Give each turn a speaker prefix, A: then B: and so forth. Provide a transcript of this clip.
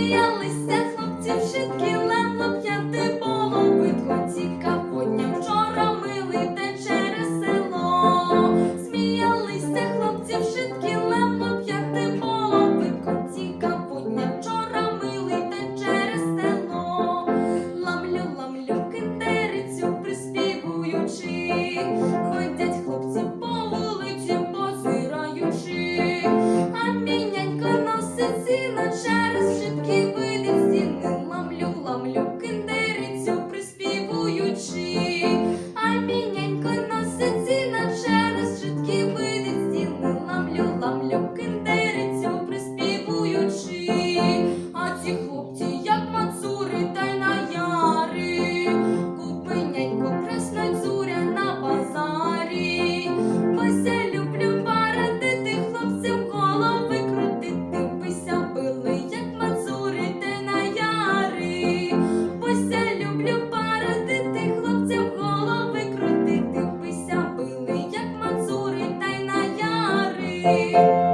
A: сміялися, хлопці в шитки левно п'яти було битко цікаво дня вчора милий день через село. Сміялися, хлопці в шитки левно п'яти було битко цікаво дня вчора милий день через село. Ламлю, ламлю, китерицю приспівуючи. in there. you.